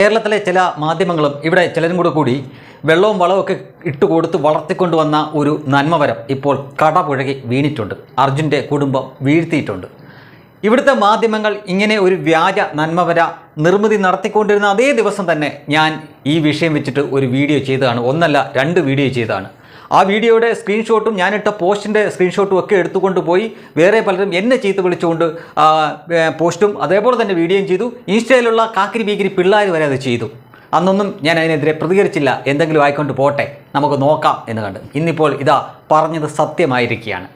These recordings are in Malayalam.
കേരളത്തിലെ ചില മാധ്യമങ്ങളും ഇവിടെ ചിലരും കൂടെ കൂടി വെള്ളവും വളവും ഒക്കെ ഇട്ട് കൊടുത്ത് വളർത്തിക്കൊണ്ടുവന്ന ഒരു നന്മവരം ഇപ്പോൾ കടപുഴകി വീണിട്ടുണ്ട്. അർജുന്റെ കുടുംബം വീഴ്ത്തിയിട്ടുണ്ട്. ഇവിടുത്തെ മാധ്യമങ്ങൾ ഇങ്ങനെ ഒരു വ്യാജ നന്മവര നിർമ്മിതി നടത്തിക്കൊണ്ടിരുന്ന അതേ ദിവസം തന്നെ ഞാൻ ഈ വിഷയം വെച്ചിട്ട് ഒരു വീഡിയോ ചെയ്തതാണ്. ഒന്നല്ല രണ്ട് വീഡിയോ ചെയ്തതാണ്. ആ വീഡിയോയുടെ സ്ക്രീൻഷോട്ടും ഞാനിട്ട പോസ്റ്റിന്റെ സ്ക്രീൻഷോട്ടും ഒക്കെ എടുത്തുകൊണ്ട് പോയി വേറെ പലരും എന്നെ ചീത്ത വിളിച്ചുകൊണ്ട് പോസ്റ്റും അതേപോലെ തന്നെ വീഡിയോയും ചെയ്തു. ഇൻസ്റ്റയിലുള്ള കാക്കിരി ബീക്കിരി പിള്ളേർ വരെ അത് ചെയ്തു. അന്നൊന്നും ഞാൻ അതിനെതിരെ പ്രതികരിച്ചില്ല. എന്തെങ്കിലും ആയിക്കൊണ്ട് പോട്ടെ. നമുക്ക് നോക്കാം എന്ന് കണ്ട്. ഇന്നിപ്പോൾ ഇതാ പറഞ്ഞത് സത്യമായിരിക്കുകയാണ്.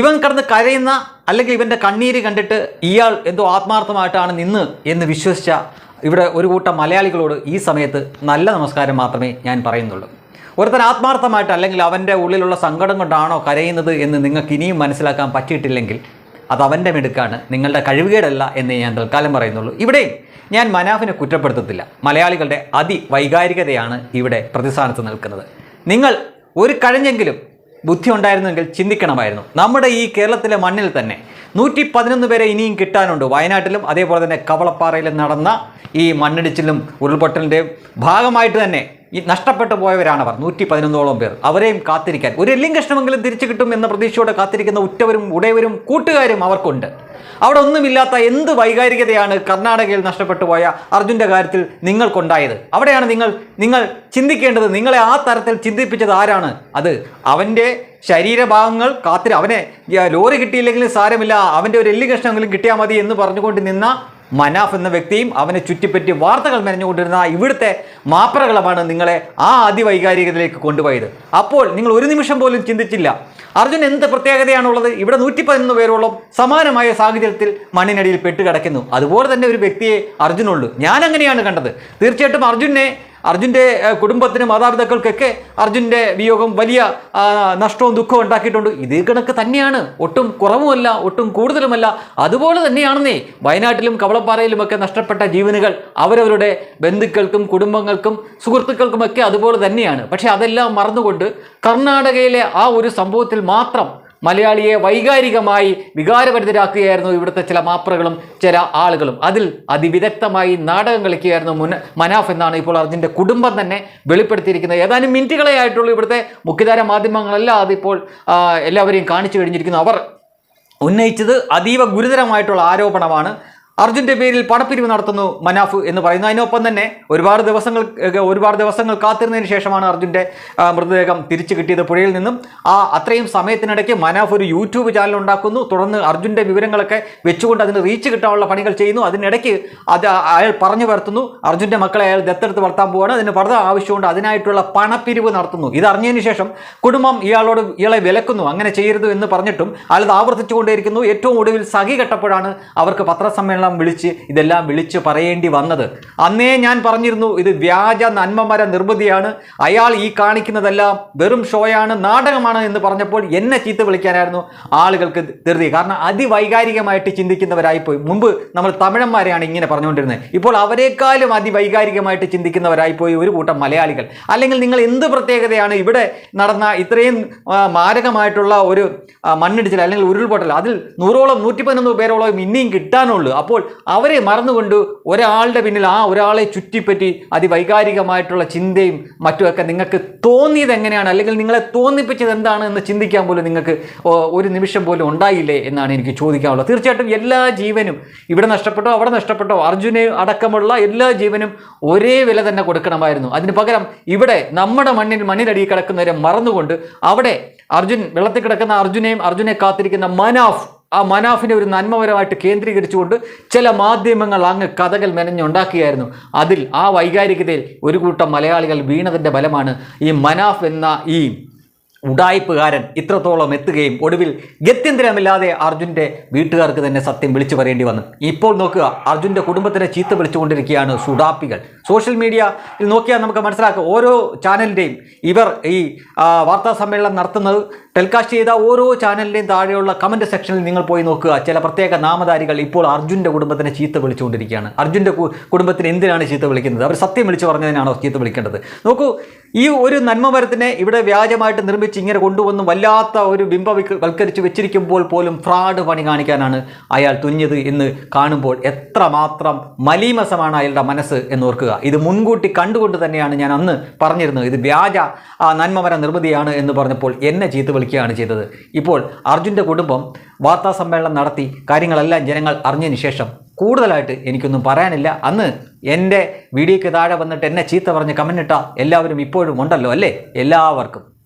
ഇവൻ കടന്ന് കരയുന്ന അല്ലെങ്കിൽ ഇവന്റെ കണ്ണീര് കണ്ടിട്ട് ഇയാൾ എന്തോ ആത്മാർത്ഥമായിട്ടാണ് നിന്ന് എന്ന് വിശ്വസിച്ച ഇവിടെ ഒരു കൂട്ടം മലയാളികളോട് ഈ സമയത്ത് നല്ല നമസ്കാരം മാത്രമേ ഞാൻ പറയുന്നുള്ളൂ. ഒരുത്തൻ ആത്മാർത്ഥമായിട്ട് അല്ലെങ്കിൽ അവന്റെ ഉള്ളിലുള്ള സങ്കടം കൊണ്ടാണോ കരയുന്നത് എന്ന് നിങ്ങൾക്ക് ഇനിയും മനസ്സിലാക്കാൻ പറ്റിയിട്ടില്ലെങ്കിൽ അത് അവന്റെ മിടുക്കാണ്. നിങ്ങളുടെ കഴിവുകേടല്ല എന്ന് ഞാൻ തൽക്കാലം പറയുന്നുള്ളൂ. ഇവിടെയും ഞാൻ മനാഫിനെ കുറ്റപ്പെടുത്തത്തില്ല. മലയാളികളുടെ അതിവൈകാരികതയാണ് ഇവിടെ പ്രതിസ്ഥാനത്ത് നിൽക്കുന്നത്. നിങ്ങൾ ഒരു കഴിഞ്ഞെങ്കിലും ബുദ്ധി ഉണ്ടായിരുന്നെങ്കിൽ ചിന്തിക്കണമായിരുന്നു. നമ്മുടെ ഈ കേരളത്തിലെ മണ്ണിൽ തന്നെ നൂറ്റി പതിനൊന്ന് പേരെ ഇനിയും കിട്ടാനുണ്ട്. വയനാട്ടിലും അതേപോലെ തന്നെ കവളപ്പാറയിലും നടന്ന ഈ മണ്ണിടിച്ചിലും ഉരുൾപൊട്ടലിന്റെയും ഭാഗമായിട്ട് തന്നെ ഈ നഷ്ടപ്പെട്ടു പോയവരാണവർ നൂറ്റി പതിനൊന്നോളം പേർ. അവരെയും കാത്തിരിക്കാൻ ഒരു എല്ലും കഷ്ണമെങ്കിലും തിരിച്ചു കിട്ടും എന്ന പ്രതീക്ഷയോടെ കാത്തിരിക്കുന്ന ഉറ്റവരും ഉടയവരും കൂട്ടുകാരും അവർക്കുണ്ട്. അവിടെ ഒന്നുമില്ലാത്ത എന്ത് വൈകാരികതയാണ് കർണാടകയിൽ നഷ്ടപ്പെട്ടു പോയ അർജുന്റെ കാര്യത്തിൽ നിങ്ങൾക്കുണ്ടായത്? അവിടെയാണ് നിങ്ങൾ നിങ്ങൾ ചിന്തിക്കേണ്ടത് നിങ്ങളെ ആ തരത്തിൽ ചിന്തിപ്പിച്ചത് ആരാണ്? അത് അവന്റെ ശരീരഭാഗങ്ങൾ കാത്തിരി അവനെ ലോറി കിട്ടിയില്ലെങ്കിലും സാരമില്ല അവന്റെ ഒരു എല്ലി കഷ്ണമെങ്കിലും കിട്ടിയാൽ മതി എന്ന് പറഞ്ഞുകൊണ്ട് നിന്ന മനാഫ് എന്ന വ്യക്തിയും അവനെ ചുറ്റിപ്പറ്റി വാർത്തകൾ മെനഞ്ഞുകൊണ്ടിരുന്ന ഇവിടുത്തെ മാപ്രകളുമാണ് നിങ്ങളെ ആ അതിവൈകാരികതയിലേക്ക് കൊണ്ടുപോയത്. അപ്പോൾ നിങ്ങൾ ഒരു നിമിഷം പോലും ചിന്തിച്ചില്ല. അർജുൻ എന്ത് പ്രത്യേകതയാണുള്ളത്? ഇവിടെ നൂറ്റി പതിനൊന്ന് പേരോളം സമാനമായ സാഹചര്യത്തിൽ മണ്ണിനടിയിൽ പെട്ടുകിടക്കുന്നു. അതുപോലെ തന്നെ ഒരു വ്യക്തിയെ അർജുനുള്ളൂ ഞാൻ അങ്ങനെയാണ് കണ്ടത്. തീർച്ചയായിട്ടും അർജുനെ അർജുന്റെ കുടുംബത്തിന് മാതാപിതാക്കൾക്കൊക്കെ അർജുന്റെ വിയോഗം വലിയ നഷ്ടവും ദുഃഖവും ഉണ്ടാക്കിയിട്ടുണ്ട്. ഇതേ കണക്ക് തന്നെയാണ്. ഒട്ടും കുറവുമല്ല ഒട്ടും കൂടുതലുമല്ല. അതുപോലെ തന്നെയാണെന്നേ വയനാട്ടിലും കവളപ്പാറയിലുമൊക്കെ നഷ്ടപ്പെട്ട ജീവനുകൾ അവരവരുടെ ബന്ധുക്കൾക്കും കുടുംബങ്ങൾക്കും സുഹൃത്തുക്കൾക്കുമൊക്കെ അതുപോലെ തന്നെയാണ്. പക്ഷേ അതെല്ലാം മറന്നുകൊണ്ട് കർണാടകയിലെ ആ ഒരു സംഭവത്തിൽ മാത്രം മലയാളിയെ വൈകാരികമായി വികാരഭരിതരാക്കുകയായിരുന്നു ഇവിടുത്തെ ചില മാപ്രകളും ചില ആളുകളും. അതിൽ അതിവിദഗ്ധമായി നാടകം കളിക്കുകയായിരുന്നു മുന മനാഫ് എന്നാണ് ഇപ്പോൾ അർജുന്റെ കുടുംബം തന്നെ വെളിപ്പെടുത്തിയിരിക്കുന്നത്. ഏതാനും മിനിറ്റുകളെ ആയിട്ടുള്ളൂ ഇവിടുത്തെ മുഖ്യധാര മാധ്യമങ്ങളെല്ലാം അതിപ്പോൾ എല്ലാവരെയും കാണിച്ചു കഴിഞ്ഞിരിക്കുന്നു. അവർ ഉന്നയിച്ചത് അതീവ ഗുരുതരമായിട്ടുള്ള ആരോപണമാണ്. അർജുന്റെ പേരിൽ പണപ്പിരിവ് നടത്തുന്നു മനാഫ് എന്ന് പറയുന്നു. അതിനൊപ്പം തന്നെ ഒരുപാട് ദിവസങ്ങൾ ഒരുപാട് ദിവസങ്ങൾ കാത്തിരുന്നതിന് ശേഷമാണ് അർജുന്റെ മൃതദേഹം തിരിച്ചു കിട്ടിയത് പുഴയിൽ നിന്നും. ആ അത്രയും സമയത്തിനിടയ്ക്ക് മനാഫ് ഒരു യൂട്യൂബ് ചാനൽ ഉണ്ടാക്കുന്നു. തുടർന്ന് അർജുന്റെ വിവരങ്ങളൊക്കെ വെച്ചുകൊണ്ട് അതിന് റീച്ച് കിട്ടാനുള്ള പണികൾ ചെയ്യുന്നു. അതിനിടയ്ക്ക് അത് അയാൾ പറഞ്ഞു വരുത്തുന്നു. അർജുന്റെ മക്കളെ അയാൾ ദത്തെടുത്ത് വളർത്താൻ പോവാണ്. അതിന് പല ആവശ്യമുണ്ട്. അതിനായിട്ടുള്ള പണപ്പിരിവ് നടത്തുന്നു. ഇത് ശേഷം കുടുംബം ഇയാളോട് ഇയാളെ വിലക്കുന്നു. അങ്ങനെ ചെയ്യരുത് എന്ന് പറഞ്ഞിട്ടും അയാൾ ആവർത്തിച്ചുകൊണ്ടേയിരിക്കുന്നു. ഏറ്റവും ഒടുവിൽ സഖി കെട്ടപ്പോഴാണ് അവർക്ക് പത്രസമ്മേളനം വിളിച്ച് ഇതെല്ലാം വിളിച്ച് പറയേണ്ടി വന്നത്. അന്നേ ഞാൻ പറഞ്ഞിരുന്നു ഇത് വ്യാജ നന്മമര നിർമ്മിതിയാണ് അയാൾ ഈ കാണിക്കുന്നതെല്ലാം വെറും ഷോയാണ് നാടകമാണ് എന്ന് പറഞ്ഞപ്പോൾ എന്നെ ചീത്ത വിളിക്കാനായിരുന്നു ആളുകൾക്ക് ധൃതി. കാരണം അതിവൈകാരികമായിട്ട് ചിന്തിക്കുന്നവരായി പോയി മുമ്പ് നമ്മൾ തമിഴന്മാരെയാണ് ഇങ്ങനെ പറഞ്ഞുകൊണ്ടിരുന്നത്. ഇപ്പോൾ അവരെക്കാളും അതിവൈകാരികമായിട്ട് ചിന്തിക്കുന്നവരായി പോയി ഒരു കൂട്ടം മലയാളികൾ. അല്ലെങ്കിൽ നിങ്ങൾ എന്ത് പ്രത്യേകതയാണ് ഇവിടെ നടന്ന ഇത്രയും മാരകമായിട്ടുള്ള ഒരു മണ്ണിടിച്ചിൽ അല്ലെങ്കിൽ ഉരുൾപൊട്ടൽ അതിൽ നൂറോളം നൂറ്റി പതിനൊന്ന് പേരോളം ഇനിയും കിട്ടാനുള്ളൂ. അപ്പോൾ അവരെ മറന്നുകൊണ്ട് ഒരാളുടെ പിന്നിൽ ആ ഒരാളെ ചുറ്റിപ്പറ്റി അതിവൈകാരികമായിട്ടുള്ള ചിന്തയും മറ്റുമൊക്കെ നിങ്ങൾക്ക് തോന്നിയത് എങ്ങനെയാണ്? അല്ലെങ്കിൽ നിങ്ങളെ തോന്നിപ്പിച്ചത് എന്താണ് എന്ന് ചിന്തിക്കാൻ പോലും നിങ്ങൾക്ക് ഒരു നിമിഷം പോലും ഉണ്ടായില്ലേ എന്നാണ് എനിക്ക് ചോദിക്കാനുള്ളത്. തീർച്ചയായിട്ടും എല്ലാ ജീവനും ഇവിടെ നഷ്ടപ്പെട്ടോ അവിടെ നഷ്ടപ്പെട്ടോ അർജുനെ അടക്കമുള്ള എല്ലാ ജീവനും ഒരേ വില തന്നെ കൊടുക്കണമായിരുന്നു. അതിന് പകരം ഇവിടെ നമ്മുടെ മണ്ണിൽ മണ്ണിലടി കിടക്കുന്നവരെ മറന്നുകൊണ്ട് അവിടെ അർജുൻ വെള്ളത്തിൽ കിടക്കുന്ന അർജുനെയും അർജുനെ കാത്തിരിക്കുന്ന മനാഫ് ആ മനാഫിനെ ഒരു നന്മപരമായിട്ട് കേന്ദ്രീകരിച്ചുകൊണ്ട് ചില മാധ്യമങ്ങൾ അങ്ങ് കഥകൾ മെനഞ്ഞുണ്ടാക്കിയായിരുന്നു. അതിൽ ആ വൈകാരികതയിൽ ഒരു കൂട്ടം മലയാളികൾ വീണതിന്റെ ബലമാണ് ഈ മനാഫ് എന്ന ഈ ഉടായ്പുകാരൻ ഇത്രത്തോളം എത്തുകയും ഒടുവിൽ ഗത്യന്തരമില്ലാതെ അർജുന്റെ വീട്ടുകാർക്ക് തന്നെ സത്യം വിളിച്ചു പറയേണ്ടി വന്നു. ഇപ്പോൾ നോക്കുക അർജുന്റെ കുടുംബത്തിനെ ചീത്ത വിളിച്ചുകൊണ്ടിരിക്കുകയാണ് സുഡാപ്പികൾ. സോഷ്യൽ മീഡിയയിൽ നോക്കിയാൽ നമുക്ക് മനസ്സിലാക്കാം. ഓരോ ചാനലിന്റെയും ഇവർ ഈ വാർത്താ സമ്മേളനം നടത്തുന്നത് ടെലികാസ്റ്റ് ചെയ്ത ഓരോ ചാനലിന്റെയും താഴെയുള്ള കമന്റ് സെക്ഷനിൽ നിങ്ങൾ പോയി നോക്കുക. ചില പ്രത്യേക നാമധാരികൾ ഇപ്പോൾ അർജുന്റെ കുടുംബത്തിനെ ചീത്ത വിളിച്ചുകൊണ്ടിരിക്കുകയാണ്. അർജുന്റെ കുടുംബത്തിന് എന്തിനാണ് ചീത്ത വിളിക്കുന്നത്? അവർ സത്യം വിളിച്ചു പറഞ്ഞതിനാണോ ചീത്ത വിളിക്കേണ്ടത്? നോക്കൂ ഈ ഒരു നന്മമരത്തിനെ ഇവിടെ വ്യാജമായിട്ട് നിർമ്മിച്ച് ഇങ്ങനെ കൊണ്ടുവന്ന് വല്ലാത്ത ഒരു ബിംബവൽക്കരിച്ച് വെച്ചിരിക്കുമ്പോൾ പോലും ഫ്രാഡ് പണി കാണിക്കാനാണ് അയാൾ തുഞ്ഞത് എന്ന് കാണുമ്പോൾ എത്രമാത്രം മലീമസമാണ് അയാളുടെ മനസ്സ് എന്ന് ഓർക്കുക. ഇത് മുൻകൂട്ടി കണ്ടുകൊണ്ട് തന്നെയാണ് ഞാൻ അന്ന് പറഞ്ഞിരുന്നത്. ഇത് വ്യാജ നന്മമര നിർമ്മിതിയാണ് എന്ന് പറഞ്ഞപ്പോൾ എന്നെ ചീത്ത വിളിക്കുകയാണ് ചെയ്തത്. ഇപ്പോൾ അർജുന്റെ കുടുംബം വാർത്താ സമ്മേളനം നടത്തി കാര്യങ്ങളെല്ലാം ജനങ്ങൾ അറിഞ്ഞതിന് ശേഷം കൂടുതലായിട്ട് എനിക്കൊന്നും പറയാനില്ല. അന്ന് എന്റെ വീഡിയോയ്ക്ക് താഴെ വന്നിട്ട് എന്നെ ചീത്ത പറഞ്ഞ് കമന്റിട്ട എല്ലാവരും ഇപ്പോഴും ഉണ്ടല്ലോ അല്ലേ? എല്ലാവർക്കും.